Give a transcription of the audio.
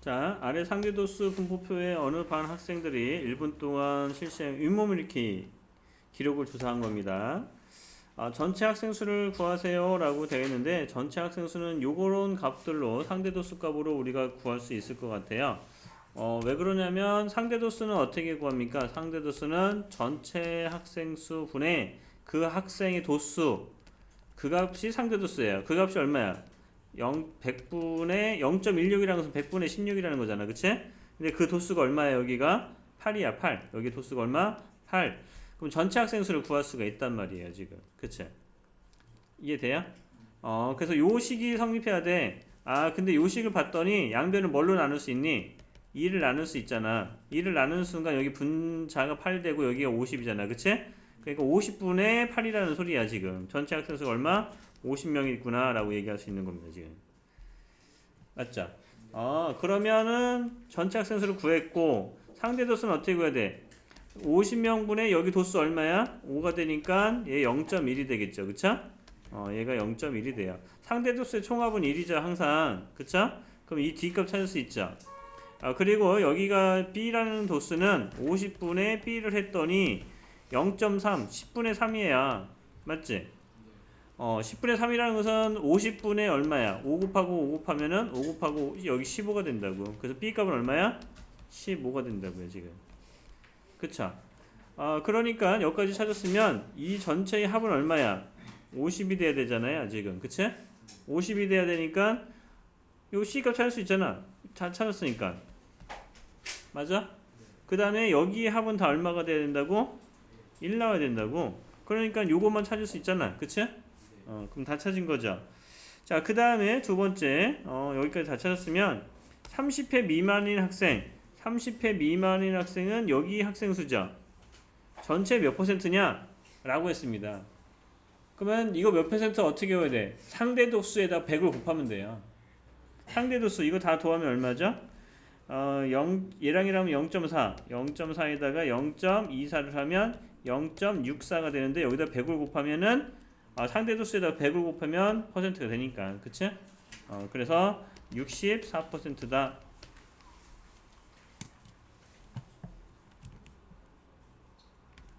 자, 아래 상대도수 분포표에 어느 반 학생들이 1분 동안 실시한 윗몸 일으키 기록을 조사한 겁니다. 아, 전체 학생 수를 구하세요 라고 되어 있는데 전체 학생 수는 요런 값들로 상대도수 값으로 우리가 구할 수 있을 것 같아요. 어, 왜 그러냐면 상대도수는 어떻게 구합니까? 상대도수는 전체 학생 수 분의 그 학생의 도수 그 값이 상대도수예요. 그 값이 얼마야? 0, 100분의 0.16이라는 것은 100분의 16이라는 거잖아. 그치? 근데 그 도수가 얼마야, 여기가? 8이야, 8. 여기 도수가 얼마? 8. 그럼 전체 학생 수를 구할 수가 있단 말이에요, 지금. 그치? 이해돼요? 어, 그래서 요 식이 성립해야 돼. 아, 근데 요 식을 봤더니 양변을 뭘로 나눌 수 있니? 2를 나눌 수 있잖아. 2를 나누는 순간 여기 분자가 8 되고 여기가 50이잖아. 그치? 그러니까 50분의 8이라는 소리야, 지금. 전체 학생 수가 얼마? 50명이 있구나 라고 얘기할 수 있는 겁니다 지금 맞죠? 어 그러면은 전체 학생 수를 구했고 상대 도수는 어떻게 구해야 돼? 50명분의 여기 도수 얼마야? 5가 되니까 얘 0.1이 되겠죠 그쵸? 어 얘가 0.1이 돼요 상대 도수의 총합은 1이죠 항상 그쵸? 그럼 이 D값 찾을 수 있죠 아 그리고 여기가 B라는 도수는 50분의 B를 했더니 0.3 10분의 3이에요 맞지? 어, 10분의 3이라는 것은 50분의 얼마야? 5 곱하고 5 곱하면은 5 곱하고 여기 15가 된다고. 그래서 B 값은 얼마야? 15가 된다고요, 지금. 그쵸? 어, 그러니까 여기까지 찾았으면 이 전체의 합은 얼마야? 50이 돼야 되잖아요, 지금. 그치? 50이 돼야 되니까 요 C 값 찾을 수 있잖아. 다 찾았으니까. 맞아? 그 다음에 여기 합은 다 얼마가 돼야 된다고? 1 나와야 된다고. 그러니까 요것만 찾을 수 있잖아. 그치? 어, 그럼 다 찾은 거죠. 자, 그 다음에 두 번째, 어, 여기까지 다 찾았으면 30회 미만인 학생, 30회 미만인 학생은 여기 학생 수죠. 전체 몇 퍼센트냐? 라고 했습니다. 그러면 이거 몇 퍼센트 어떻게 해야 돼? 상대 도수에다 100을 곱하면 돼요. 상대 도수, 이거 다 더하면 얼마죠? 어, 0, 얘랑 이라면 0.4, 0.4에다가 0.24를 하면 0.64가 되는데 여기다 100을 곱하면은 아, 상대 도수에다 100을 곱하면 퍼센트가 되니까 그치? 어, 그래서 64%다